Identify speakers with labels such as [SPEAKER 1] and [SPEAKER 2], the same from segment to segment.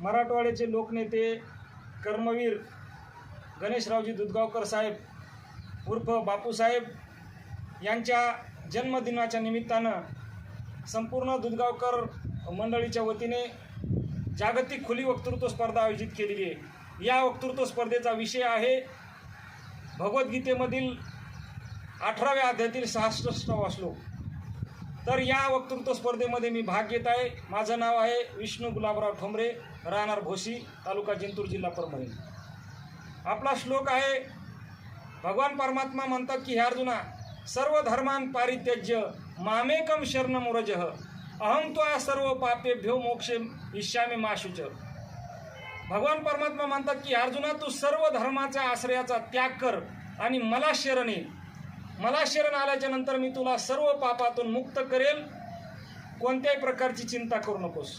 [SPEAKER 1] मराठवाड्याचे लोकनेते कर्मवीर गणेशरावजी दुधगावकर साहेब उर्फ बापूसाहेब यांच्या जन्मदिनाच्या निमित्तानं संपूर्ण दुधगावकर मंडळीच्या वतीने जागतिक खुली वक्तृत्व स्पर्धा आयोजित केलेली आहे. या वक्तृत्व स्पर्धेचा विषय आहे भगवद्गीतेमधील अठराव्या अध्यायातील सहासष्टावा श्लोक. तर या वक्तृत्व स्पर्धेमध्ये मी भाग घेत आहे. माझं नाव आहे विष्णू गुलाबराव ठोंबरे राहणार भोसी तालुका जिंतूर जिल्हा परभणी. आपला श्लोक आहे भगवान परमात्मा म्हणतात की हे अर्जुना सर्व धर्मान पारित्यज्य मामेकम शरण मुरज अहम त्वा सर्व पापेभ्यो मोक्षे इष्यामी माशुच भगवान परमात्मा म्हणतात की अर्जुना तू सर्व धर्माच्या आश्रयाचा त्याग कर आणि मला शरण येईल मला शरण आल्याच्यानंतर मी तुला सर्व पापातून मुक्त करेल. कोणत्याही प्रकारची चिंता करू नकोस.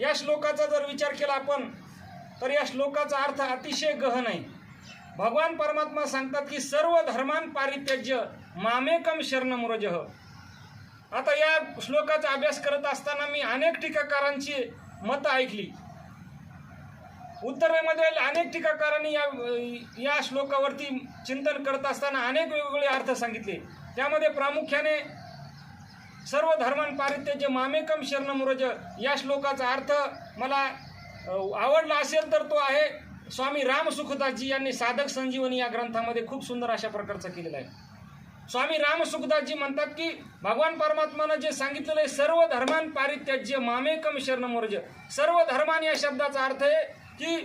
[SPEAKER 1] या श्लोकाचा जर विचार केला आपण तर या श्लोकाचा अर्थ अतिशय गहन आहे. भगवान परमात्मा सांगतात की सर्व धर्मान पारित्यज्य मामेकम शरण मुरजह आता या श्लोकाचा अभ्यास करत असताना मी अनेक टीकाकारांची मतं ऐकली. उत्तरेमध्ये अनेक टीकाकारांनी या या श्लोकावरती चिंतन करत असताना अनेक वेगवेगळे अर्थ सांगितले. त्यामध्ये प्रामुख्याने सर्व धर्मान मामेकम शरणमुरज या श्लोकाचा अर्थ मला आवडला असेल तर तो आहे स्वामी राम सुखदासजी यांनी साधक संजीवनी या ग्रंथामध्ये खूप सुंदर अशा प्रकारचा केलेला आहे. स्वामी राम सुखदासजी म्हणतात की भगवान परमात्मानं जे सांगितलेलं आहे सर्व धर्मांपारित्यज्य मामेकम शरणमुरज सर्व धर्मान या शब्दाचा अर्थ आहे की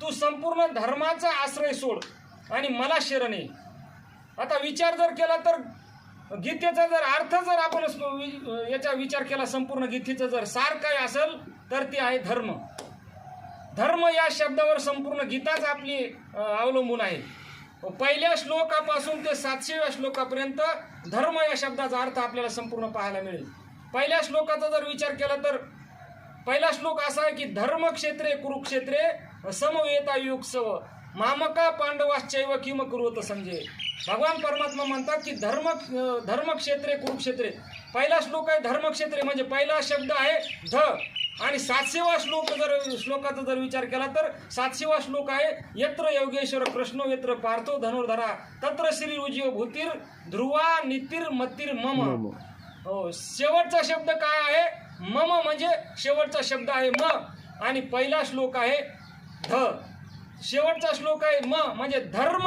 [SPEAKER 1] तू संपूर्ण धर्माचा आश्रय सोड आणि मला शरण ये. आता विचार जर केला तर गीतेचा जर अर्थ जर आपण वि- याचा विचार केला संपूर्ण गीतेचं जर सार काय असेल तर ते आहे धर्म. धर्म या शब्दावर संपूर्ण गीताच आपली अवलंबून आहे. पहिल्या श्लोकापासून ते सातशेव्या श्लोकापर्यंत धर्म या शब्दाचा अर्थ आपल्याला संपूर्ण पाहायला मिळेल. पहिल्या श्लोकाचा जर विचार केला तर पहिला श्लोक असा आहे की धर्मक्षेत्रे कुरुक्षेत्रे समवेता युगसव मामका पांडवाश्चैव किम कुरुवत संजय। भगवान परमात्मा म्हणतात की धर्म धर्मक्षेत्रे कुरुक्षेत्रे। पहिला श्लोक आहे धर्मक्षेत्रे म्हणजे पहिला शब्द आहे ध. आणि सातशेवा श्लोक जर श्लोकाचा जर विचार केला तर सातशेवा श्लोक आहे यत्र योगेश्वर कृष्ण यत्र पार्थो धनुर्धरा तत्र श्री उजीव भूतीर ध्रुवा नितीर मतीर मम। हो शेवटचा शब्द काय आहे? मम म्हणजे शेवटचा शब्द आहे म. आणि पहिला श्लोक आहे ध शेवटचा श्लोक आहे म म्हणजे धर्म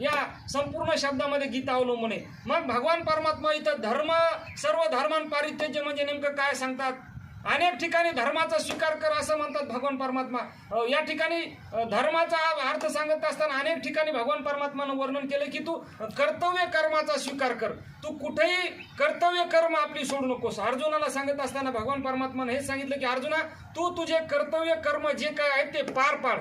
[SPEAKER 1] या संपूर्ण शब्दामध्ये गीता अवलंबून आहे. मग भगवान परमात्मा इथं धर्म सर्व धर्मांपारित्यज्य म्हणजे नेमकं काय सांगतात? अनेक ठिकाणी धर्माचा स्वीकार कर असं म्हणतात भगवान परमात्मा. या ठिकाणी धर्माचा अर्थ सांगत असताना अनेक ठिकाणी भगवान परमात्मानं वर्णन केलं की तू कर्तव्य कर्माचा स्वीकार कर. तू कुठेही कर्तव्य कर्म आपली सोडू नकोस. अर्जुनाला सांगत असताना भगवान परमात्मानं हे सांगितलं की अर्जुना तू तुझे कर्तव्य कर्म जे काय आहेत ते पार पाड.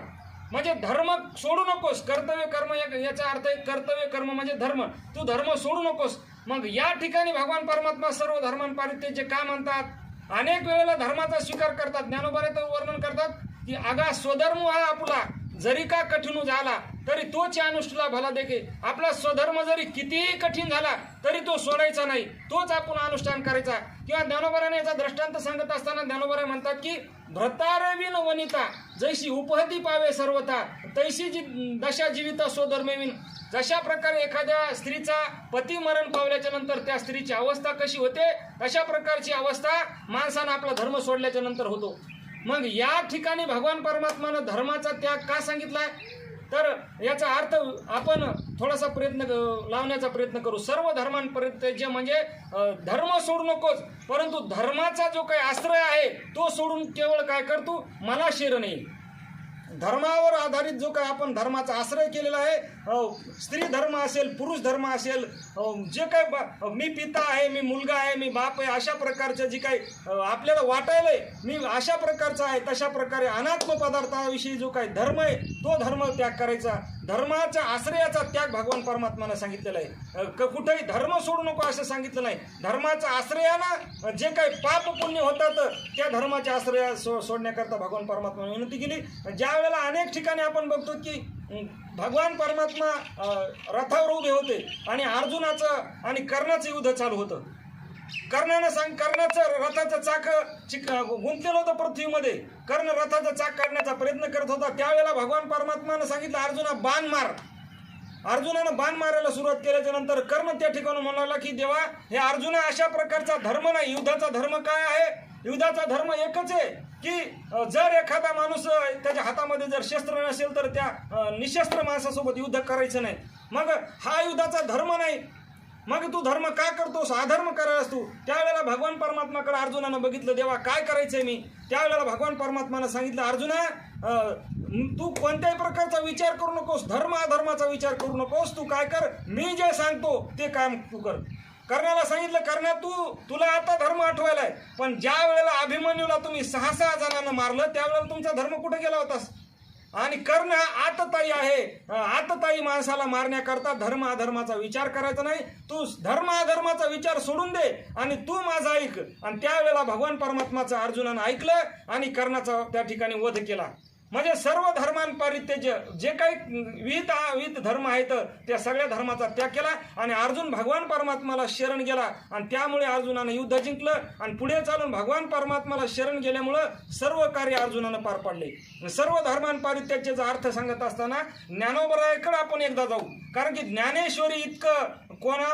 [SPEAKER 1] म्हणजे धर्म सोडू नकोस. कर्तव्य कर्म याचा अर्थ आहे कर्तव्य कर्म म्हणजे धर्म. तू धर्म सोडू नकोस. मग या ठिकाणी भगवान परमात्मा सर्व धर्मांपारित जे का म्हणतात अनेक वेळेला धर्माचा स्वीकार करतात ज्ञानोबारे तर वर्णन करतात की आगा स्वधर्म हा आपला जरी का कठीण झाला तरी तोच या अनुष्ठला भला देखे. आपला स्वधर्म जरी कितीही कठीण झाला तरी तो सोडायचा नाही. तोच आपण अनुष्ठान करायचा. किंवा ज्ञानोबराने याचा दृष्टांत सांगत असताना ज्ञानोबरा म्हणतात की भ्रतारविन वनिता जैशी उपहती पावे सर्वता तैशी जी दशा जीविता स्वधर्मविन जशा प्रकारे एखाद्या स्त्रीचा पती मरण पावल्याच्या नंतर त्या स्त्रीची अवस्था कशी होते तशा प्रकारची अवस्था माणसानं आपला धर्म सोडल्याच्या नंतर होतो. मग या ठिकाणी भगवान परमात्मानं धर्माचा त्याग का सांगितलाय? तर याचा अर्थ आपण थोडासा प्रयत्न लावण्याचा प्रयत्न करू. सर्व धर्मांपर्यंत जे म्हणजे धर्म सोडू नकोच परंतु धर्माचा जो काही आश्रय आहे तो सोडून केवळ काय करतो? मला शिरण येईल धर्मावर आधारित जो काही आपण धर्माचा आश्रय केलेला आहे अ, स्त्री धर्म असेल पुरुष धर्म असेल अ, जे बा- मी पिता आहे मी मुलगा आहे मी बाप आहे अशा प्रकारचं जे काही आपल्याला वाटायलंय मी अशा प्रकारचा आहे तशा प्रकारे अनात्म पदार्थाविषयी जो काही धर्म आहे तो धर्म त्याग करायचा. धर्माच्या आश्रयाचा त्याग भगवान परमात्मानं सांगितलेला आहे. क- कुठेही धर्म सोडू नको असं सांगितलं नाही. धर्माच्या आश्रयानं जे काही पाप पुण्य होतात त्या धर्माच्या आश्रया सो सोडण्याकरता भगवान परमात्माने विनंती केली. ज्या वेळेला अनेक ठिकाणी आपण बघतो की भगवान परमात्मा रथावर उभे होते आणि अर्जुनाचं आणि कर्णाचं युद्ध चालू होतं. कर्णानं सांग कर्णाचं रथाचं चाक चिक गुंतलेलं होतं पृथ्वीमध्ये. कर्ण रथाचं चाक काढण्याचा प्रयत्न करत होता. त्यावेळेला भगवान परमात्मानं सांगितलं अर्जुना बाण मार. अर्जुनानं बाण मारायला सुरुवात केल्याच्यानंतर कर्ण त्या ठिकाणी म्हणाला की देवा हे अर्जुना अशा प्रकारचा धर्म नाही. युद्धाचा धर्म काय आहे? युद्धाचा धर्म एकच आहे की जर एखादा माणूस त्याच्या हातामध्ये जर शस्त्र नसेल तर त्या निशस्त्र माणसासोबत युद्ध करायचं नाही. मग हा युद्धाचा धर्म नाही. मग तू धर्म का करतोस? अधर्म करायलास तू. त्यावेळेला भगवान परमात्माकडे अर्जुनानं बघितलं देवा काय करायचंय मी? त्यावेळेला भगवान परमात्मानं सांगितलं अर्जुना तू कोणत्याही प्रकारचा विचार करू नकोस. धर्म अधर्माचा विचार करू नकोस. तू काय कर? मी जे सांगतो ते काम तू कर. कर्णाला सांगितलं कर्णा तू तुला आता धर्म आठवायलाय. पण ज्या वेळेला अभिमन्यूला तुम्ही सहा सहा जणांना मारलं त्यावेळेला तुमचा धर्म कुठे गेला होतास? आणि कर्ण हा आतताई आहे. आतताई माणसाला मारण्याकरता धर्म अधर्माचा विचार करायचा नाही. तू धर्म अधर्माचा विचार सोडून दे आणि तू माझा ऐक. आणि त्यावेळेला भगवान परमात्माचं अर्जुनानं ऐकलं आणि कर्णाचा त्या ठिकाणी वध केला. म्हणजे सर्व धर्मांपरित्यज्य जे काही विविध विहित धर्म आहेत त्या सगळ्या धर्माचा त्याग केला आणि अर्जुन भगवान परमात्माला शरण गेला. आणि त्यामुळे अर्जुनानं युद्ध जिंकलं आणि पुढे चालून भगवान परमात्माला शरण गेल्यामुळं सर्व कार्य अर्जुनानं पार पाडले. सर्व धर्मांपरित्याचा अर्थ सांगत असताना ज्ञानोबरायकडे आपण एकदा जाऊ. कारण की ज्ञानेश्वरी इतकं कोणा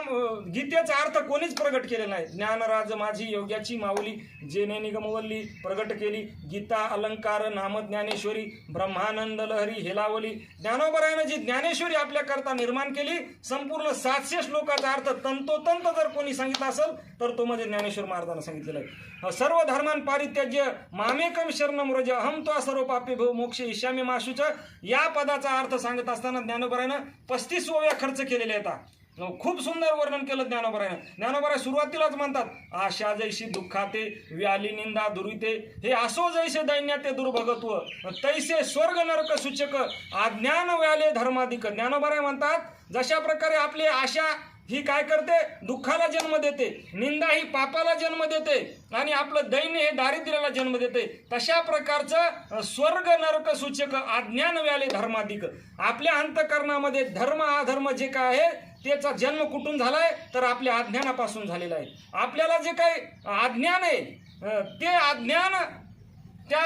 [SPEAKER 1] गीतेचा अर्थ कोणीच प्रगट केलेला नाही. ज्ञानराज माझी योग्याची माऊली जेने निगमवल्ली प्रगट केली. गीता अलंकार नाम ज्ञानेश्वरी ब्रह्मानंद लहरी हेलावली ज्ञानोबरायानं जी ज्ञानेश्वरी आपल्याकरता निर्माण केली संपूर्ण सातशे श्लोकाचा अर्थ तंतोतंत जर कोणी सांगितला असेल तर तो म्हणजे ज्ञानेश्वर महाराजांना सांगितलेलं आहे. सर्व धर्मान पारित्याज्य मामेकम शरणम रज अहम तो सर्व पापी भो मोक्ष ईशामी माशुच. या पदाचा अर्थ सांगत असताना ज्ञानोबरायानं पस्तीस ओव्या खर्च केलेल्या आहेत. खूप सुंदर वर्णन केलं ज्ञानोबरायनं. ज्ञानोबराय सुरुवातीलाच म्हणतात आशा जैशी दुःखाते व्याली निंदा दुरिते हे असो जैसे दैन्याते दुर्भगत्व तैसे स्वर्ग नरक सूचक अज्ञान व्याले धर्माधिक. ज्ञानोबराय म्हणतात जशा प्रकारे आपली आशा ही काय करते? दुःखाला जन्म देते निंदा ही पापाला जन्म देते आणि आपलं दैन्य हे दारिद्र्याला जन्म देते तशा प्रकारचं स्वर्ग नरक सूचक अज्ञान व्याले धर्माधिक. आपल्या अंतकरणामध्ये धर्म अधर्म जे काय आहे त्याचा जन्म कुठून झालाय तर आपल्या अज्ञानापासून झालेला आहे. आपल्याला जे काही अज्ञान आहे ते अज्ञान त्या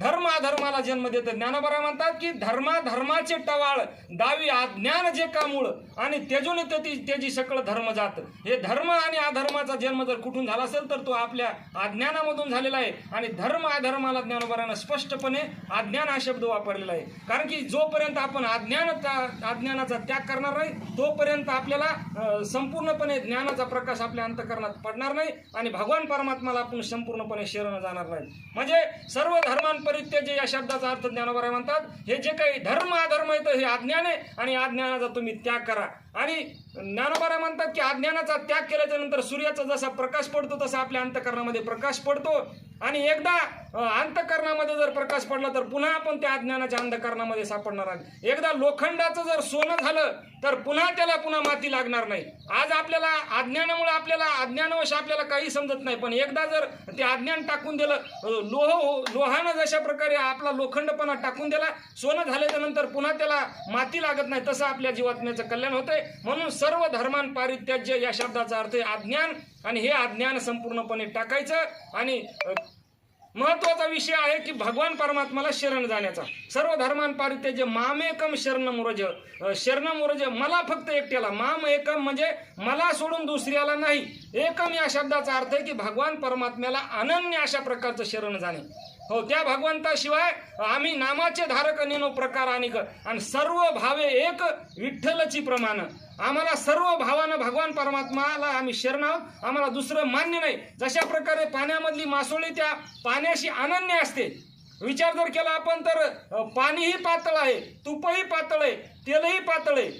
[SPEAKER 1] धर्म अधर्माला जन्म देतं. ज्ञानोबरा म्हणतात की धर्मा धर्माचे टवाळ दावी अज्ञान जे का मूळ आणि तेजून त्याची त्याची सकळ धर्म जात हे धर्म आणि अधर्माचा जन्म जर कुठून झाला असेल तर तो आपल्या अज्ञानामधून झालेला आहे. आणि धर्म अधर्माला ज्ञानोबरानं स्पष्टपणे अज्ञान हा शब्द वापरलेला आहे. कारण की जोपर्यंत आपण अज्ञानाचा अज्ञानाचा त्याग करणार नाही तोपर्यंत आपल्याला संपूर्णपणे ज्ञानाचा प्रकाश आपल्या अंतकरणात पडणार नाही आणि भगवान परमात्माला आपण संपूर्णपणे शरण जाणार नाही. म्हणजे सर्व धर्मां धर्मांपरित्यजे या शब्दाचा अर्थ ज्ञानोबराय म्हणतात हे जे काही धर्म अधर्म येतं हे अज्ञान आहे आणि अज्ञानाचा तुम्ही त्याग करा. आणि ज्ञानोबराय म्हणतात की अज्ञानाचा त्याग केल्याच्यानंतर सूर्याचा जसा प्रकाश पडतो तसा आपल्या अंतकरणामध्ये प्रकाश पडतो. आणि एकदा अंतकरणामध्ये जर प्रकाश पडला तर पुन्हा आपण त्या अज्ञानाच्या अंधकरणामध्ये सापडणार आहे एकदा लोखंडाचं जर सोनं झालं तर पुन्हा त्याला पुन्हा माती लागणार नाही. आज आपल्याला अज्ञानामुळे आपल्याला अज्ञानवश आपल्याला काही समजत नाही पण एकदा जर ते अज्ञान टाकून दिलं लोह लोहानं जशा प्रकारे आपला लोखंडपणा टाकून दिला सोनं झाल्याच्यानंतर पुन्हा त्याला माती लागत नाही तसं आपल्या जीवात्म्याचं कल्याण होतंय. म्हणून सर्व धर्मान पारित्याज्य या शब्दाचा अर्थ आहे अज्ञान आणि हे अज्ञान संपूर्णपणे टाकायचं आणि महत्त्वाचा विषय आहे की भगवान परमात्माला शरण जाण्याचा. सर्व धर्मांपारित्य मामेकम शरण मुरज शरण मुरज मला फक्त एकट्याला. माम एकम म्हणजे मला सोडून दुसऱ्याला नाही. एकम या शब्दाचा अर्थ आहे की भगवान परमात्म्याला अनन्य अशा प्रकारचं शरण जाणे. हो त्या भगवंताशिवाय आम्ही नामाचे धारक नेनो प्रकार आणि आणि सर्व भावे एक विठ्ठलची प्रमाण. आम्हाला सर्व भावानं भगवान परमात्माला आम्ही शरण आम्हाला दुसरं मान्य नाही. जशा प्रकारे पाण्यामधली मासोळी त्या पाण्याशी अनन्य असते. विचार जर केला आपण तर पाणीही पातळ आहे तुपही पातळ आहे तेलही पातळ आहे.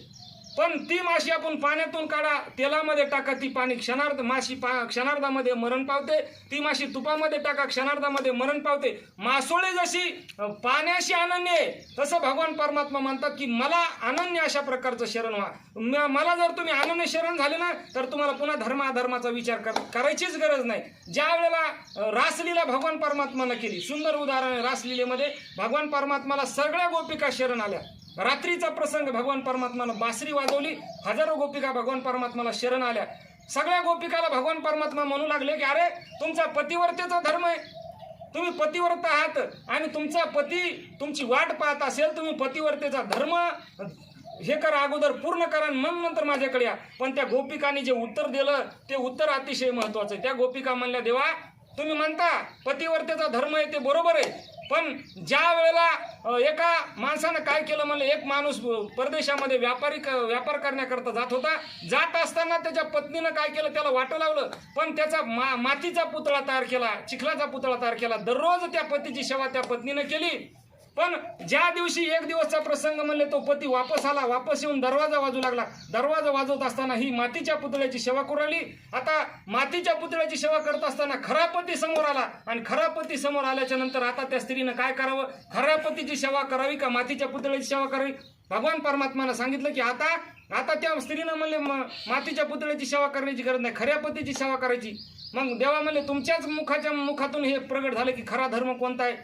[SPEAKER 1] पण ती माशी आपण पाण्यातून काढा तेलामध्ये टाका ती पाणी क्षणार्ध माशी पा क्षणार्धामध्ये मरण पावते ती माशी तुपामध्ये टाका क्षणार्धामध्ये मरण पावते. मासोळे जशी पाण्याशी अनन्य आहे तसं भगवान परमात्मा म्हणतात की मला अनन्य अशा प्रकारचं शरण व्हा. म- मला जर तुम्ही अनन्य शरण झाले ना तर तुम्हाला पुन्हा धर्म अधर्माचा विचार कर करायचीच गरज नाही. ज्या वेळेला रासलीला भगवान परमात्मानं केली सुंदर उदाहरण आहे रासलीलेमध्ये भगवान परमात्माला सगळ्या गोपिका शरण आल्या. रात्रीचा प्रसंग भगवान परमात्मानं बासरी वाजवली. हजारो गोपिका भगवान परमात्माला शरण आल्या. सगळ्या गोपिकाला भगवान परमात्मा म्हणू लागले की अरे तुमचा पतिवर्तेचा धर्म आहे. तुम्ही पतिव्रत आहात आणि तुमचा पती तुमची वाट पाहत असेल तुम्ही पतिवर्तेचा धर्म हे करा अगोदर पूर्ण करा आणि मग नंतर माझ्याकडे या. पण त्या गोपिकांनी जे उत्तर दिलं ते उत्तर अतिशय महत्वाचं आहे. त्या गोपिका म्हणल्या देवा तुम्ही म्हणता पतिवर्तेचा धर्म आहे ते बरोबर आहे. पण ज्या वेळेला एका माणसानं काय केलं म्हणलं एक माणूस परदेशामध्ये व्यापारी क- व्यापार करण्याकरता जात होता. जात असताना त्याच्या पत्नीनं काय केलं त्याला वाटं लावलं. पण त्याचा मा मातीचा पुतळा तयार केला चिखलाचा पुतळा तयार केला. दररोज त्या पतीची सेवा त्या पत्नीनं केली. पण ज्या दिवशी एक दिवसचा प्रसंग म्हणले तो पती वापस आला वापस येऊन दरवाजा वाजू लागला. दरवाजा वाजवत असताना ही मातीच्या पुतळ्याची सेवा कुराली आता मातीच्या पुतळ्याची सेवा करत असताना खरा पती समोर आला आणि खरा पती समोर आल्याच्यानंतर आता त्या स्त्रीनं काय करावं? खऱ्या पतीची सेवा करावी का मातीच्या पुतळ्याची सेवा करावी? भगवान परमात्मानं सांगितलं की आता आता त्या स्त्रीनं म्हणले मातीच्या पुतळ्याची सेवा करण्याची गरज नाही खऱ्या पतीची सेवा करायची. मग देवा म्हणले तुमच्याच मुखाच्या मुखातून हे प्रगट झालं की खरा धर्म कोणता आहे?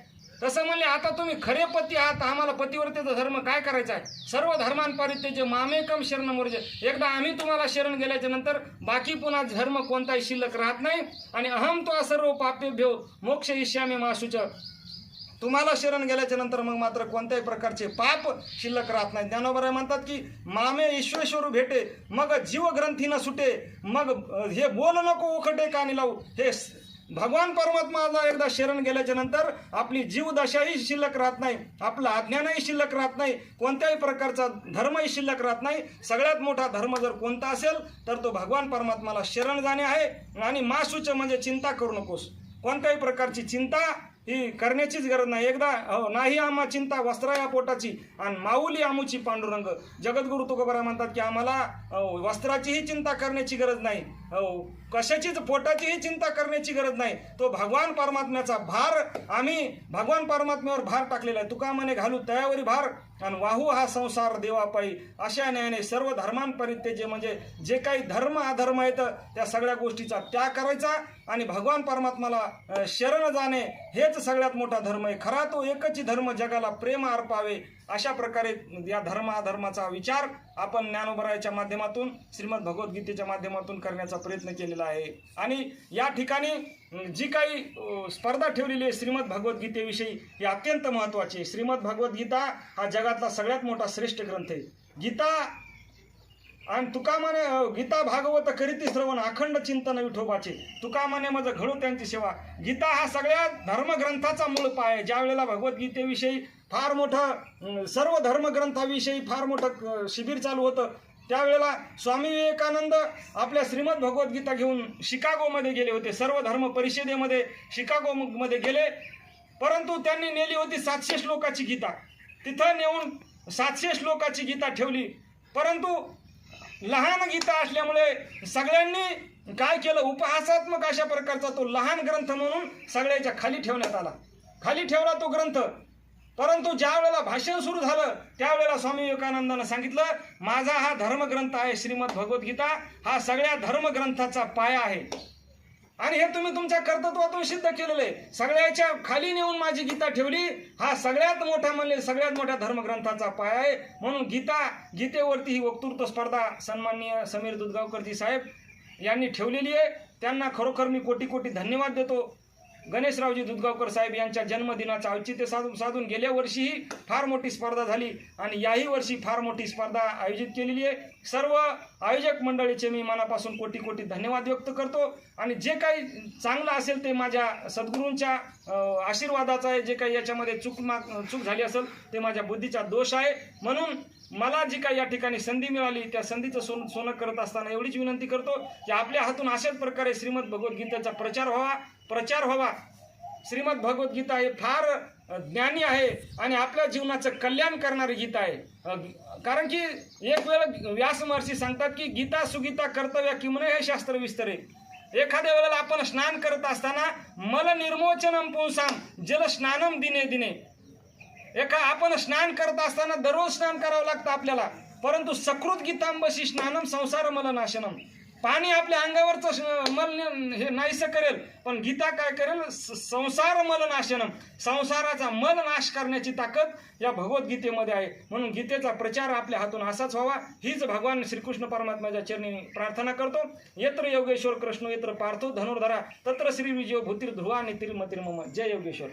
[SPEAKER 1] तसं म्हणले आता तुम्ही खरे पती आहात आम्हाला पतिव्रतेचा धर्म काय करायचा आहे? सर्व धर्मांपारित जे मामेकम शरण मोर्जे एकदा आम्ही तुम्हाला शरण गेल्याच्यानंतर बाकी पुन्हा धर्म कोणताही शिल्लक राहत नाही. आणि अहम तो सर्व पापेभ्यो मोक्ष इष्यामी मासूच. तुम्हाला शरण गेल्याच्यानंतर मग मात्र कोणत्याही प्रकारचे पाप शिल्लक राहत नाही. ज्ञानोबराय म्हणतात की मामे ईश्वेश्वर भेटे मग जीवग्रंथी न सुटे मग हे बोल नको उखटे कानी लावू. हे भगवान परमात्माला एकदा शरण गेल्याच्यानंतर आपली जीवदशाही शिल्लक राहत नाही आपलं अज्ञानही शिल्लक राहत नाही कोणत्याही प्रकारचा धर्मही शिल्लक राहत नाही. सगळ्यात मोठा धर्म जर कोणता असेल तर तो भगवान परमात्माला शरण जाणे आहे. आणि मासूच म्हणजे चिंता करू नकोस. कोणत्याही प्रकारची चिंता ही करण्याचीच गरज नाही. एकदा हो नाही आम्हा चिंता वस्त्रा या पोटाची आणि माऊली आमूची पांडुरंग. जगद्गुरु तुकोबरा म्हणतात की आम्हाला वस्त्राचीही चिंता करण्याची गरज नाही. हो कशाचीच पोटाचीही चिंता करण्याची गरज नाही. तो भगवान परमात्म्याचा भार आम्ही भगवान परमात्म्यावर भार टाकलेला आहे. तुका म्हणे घालू तयावरी भार. आणि वाहू हा संसार देवापायी. अशा न्यायाने सर्व धर्मांपरित्यजे म्हणजे जे काही धर्म अधर्म आहेत त्या सगळ्या गोष्टीचा त्याग करायचा आणि भगवान परमात्माला शरण जाणे हेच सगळ्यात मोठा धर्म आहे. खरा तो एकच धर्म जगाला प्रेम अर्पावे अशा प्रकारे या धर्म अधर्माचा विचार आपण ज्ञानोबरायाच्या माध्यमातून श्रीमद भगवद्गीतेच्या माध्यमातून करण्याचा प्रयत्न केलेला आहे. आणि या ठिकाणी जी काही स्पर्धा ठेवलेली आहे श्रीमद भगवद्गीतेविषयी ही अत्यंत महत्त्वाची आहे. श्रीमद भगवद्गीता हा जगातला सगळ्यात मोठा श्रेष्ठ ग्रंथ आहे. गीता आणि तुकामाने गीता भागवत करीती श्रवण अखंड चिंतन विठोबाचे. तुकामाने माझं घडू त्यांची सेवा. गीता हा सगळ्या धर्मग्रंथाचा मूळ पाय आहे. ज्या वेळेला भगवद्गीतेविषयी फार मोठं सर्व धर्मग्रंथाविषयी फार मोठं शिबिर चालू होतं त्यावेळेला स्वामी विवेकानंद आपल्या श्रीमद भगवद्गीता घेऊन शिकागोमध्ये गेले होते. सर्व धर्म परिषदेमध्ये शिकागोमध्ये गेले. परंतु त्यांनी नेली होती सातशे श्लोकाची गीता. तिथं नेऊन सातशे श्लोकाची गीता ठेवली. परंतु लहान गीता असल्यामुळे सगळ्यांनी काय केलं? उपहासात्मक अशा प्रकारचा तो लहान ग्रंथ म्हणून सगळ्याच्या खाली ठेवण्यात आला. खाली ठेवला तो ग्रंथ. परंतु ज्या वेळेला भाषण सुरू झालं त्यावेळेला स्वामी विवेकानंदानं सांगितलं माझा हा धर्मग्रंथ आहे श्रीमद भगवद्गीता हा सगळ्या धर्मग्रंथाचा पाया आहे. आणि हे तुम्ही तुमच्या कर्तृत्वातून सिद्ध केलेलं आहे. सगळ्याच्या खाली नेऊन माझी गीता ठेवली हा सगळ्यात मोठा म्हणले सगळ्यात मोठ्या धर्मग्रंथाचा पाया आहे. म्हणून गीता गीतेवरती ही वक्तृत्व स्पर्धा सन्माननीय समीर दुधगावकरजी साहेब यांनी ठेवलेली आहे. त्यांना खरोखर मी कोटी कोटी धन्यवाद देतो. गणेशरावजी दुधगावकर साहेब यांच्या जन्मदिनाचं औचित्य साधून साधून गेल्या वर्षीही फार मोठी स्पर्धा झाली आणि याही वर्षी फार मोठी स्पर्धा आयोजित केलेली आहे. सर्व आयोजक मंडळीचे मी मनापासून कोटी कोटी धन्यवाद व्यक्त करतो आणि जे काही चांगलं असेल ते माझ्या सद्गुरूंच्या आशीर्वादाचं आहे. जे काही याच्यामध्ये चूक मा चूक झाली असेल ते माझ्या बुद्धीचा दोष आहे. म्हणून मला जी काही या ठिकाणी संधी मिळाली त्या संधीचं सोन सोनं करत असताना एवढीच विनंती करतो की आपल्या हातून अशाच प्रकारे श्रीमद भगवद्गीतेचा प्रचार व्हावा प्रचार व्हावा. श्रीमद भगवद्गीता हे फार ज्ञानी आहे आणि आपल्या जीवनाचं कल्याण करणारी गीता आहे. कारण की एक वेळ व्यास महर्षी सांगतात की गीता सुगीता कर्तव्य किमने हे शास्त्र विस्तरे. एखाद्या वेळेला आपण स्नान करत असताना मल निर्मोचनम पोसाम जल स्नानम दिने दिने. एका आपण स्नान करत असताना दररोज स्नान करावं लागतं आपल्याला. परंतु सकृत गीतांबशी स्नानम संसार मल नाशनम पाणी आपल्या अंगावरचं मल हे नाहीसं करेल पण गीता काय करेल? संसार संसार मलनाशनम. संसाराचा मल नाश करण्याची ताकद या भगवद्गीतेमध्ये आहे. म्हणून गीतेचा प्रचार आपल्या हातून असाच व्हावा. हीच भगवान श्रीकृष्ण परमात्माच्या चरणी प्रार्थना करतो. यत्र योगेश्वर कृष्ण यत्र पार्थो धनुर्धरा तत्र श्री विजय भूतीर ध्रुवा आणि तिरमतीर मम जय योगेश्वर.